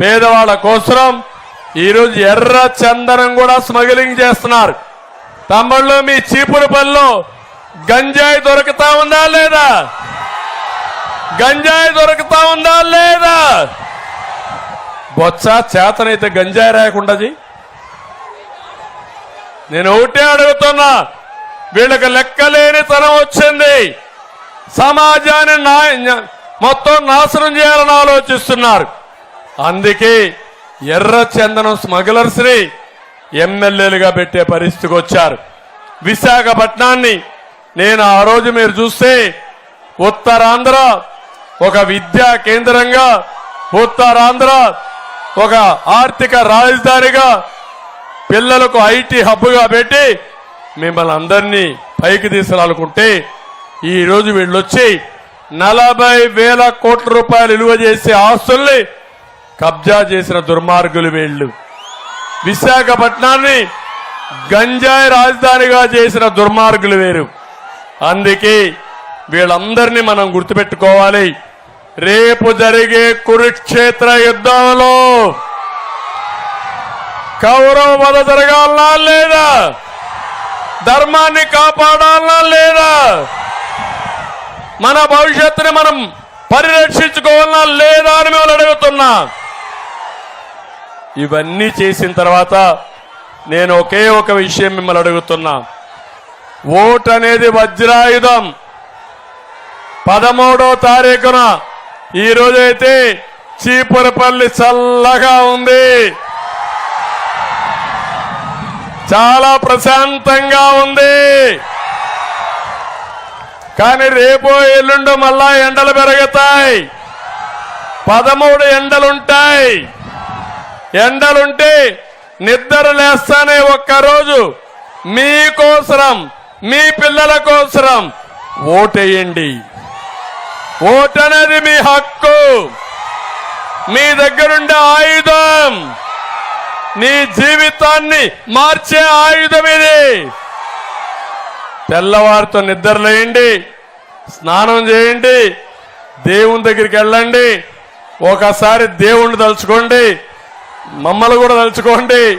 పేదవాళ్ళ కోసం ఈరోజు ఎర్ర చందనం కూడా స్మగ్లింగ్ చేస్తున్నారు. తమ్ముళ్ళు మీ చీపురు పనిలో గంజాయి దొరుకుతా ఉందా లేదా? గంజాయి దొరుకుతా ఉందా లేదా? బొత్స చేతనైతే గంజాయి రాయకుండా నేను ఒకటే అడుగుతున్నా వీళ్ళకి లెక్కలేని తనం వచ్చింది. సమాజాన్ని మొత్తం నాశనం చేయాలని ఆలోచిస్తున్నారు. అందుకే ఎర్ర చందనం స్మగ్లర్స్ని ఎమ్మెల్యేలుగా పెట్టే పరిస్థితికి వచ్చారు. విశాఖపట్నాన్ని నేను ఆ రోజు మీరు చూస్తే ఉత్తరాంధ్ర ఒక విద్యా కేంద్రంగా ఉత్తరాంధ్ర ఒక ఆర్థిక రాజధానిగా పిల్లలకు ఐటీ హబ్గా పెట్టి మిమ్మల్ని అందరినీ పైకి తీసుకురాలనుకుంటే ఈరోజు వీళ్ళొచ్చి నలభై వేల కోట్ల రూపాయలు విలువ చేసే ఆస్తుల్ని కబ్జా చేసిన దుర్మార్గులు వీళ్ళు. విశాఖపట్నాన్ని గంజాయి రాజధానిగా చేసిన దుర్మార్గులు వేరు. అందుకే వీళ్ళందరినీ మనం గుర్తుపెట్టుకోవాలి. రేపు జరిగే కురుక్షేత్ర యుద్ధంలో కౌరవ వధ జరగాలనా లేదా? ధర్మాన్ని కాపాడాలనా లేదా? మన భవిష్యత్తుని మనం అడుగుతున్నా ఇవన్నీ చేసిన తర్వాత నేను ఒకే ఒక విషయం మిమ్మల్ని అడుగుతున్నా. ఓట్ అనేది వజ్రాయుధం. పదమూడో తారీఖున ఈ రోజైతే చీపురపల్లి చల్లగా ఉంది. చాలా ప్రశాంతంగా ఉంది. కానీ రేపు ఎల్లుండి మళ్ళా ఎండలు పెరుగుతాయి. పదమూడు ఎండలుంటాయి. ఎండలుంటే నిద్ర లేస్తానే ఒక్కరోజు. మీకోసరం మీ పిల్లల కోసరం ఓటేయండి. ఓటనేది మీ హక్కు. మీ దగ్గరుండే ఆయుధం. నీ జీవితాన్ని మార్చే ఆయుధం ఇది. తెల్లవారితో నిద్రలేయండి స్నానం చేయండి దేవుని దగ్గరికి వెళ్ళండి. ఒకసారి దేవుణ్ణి తలుచుకోండి. మమ్మల్ని కూడా తలుచుకోండి.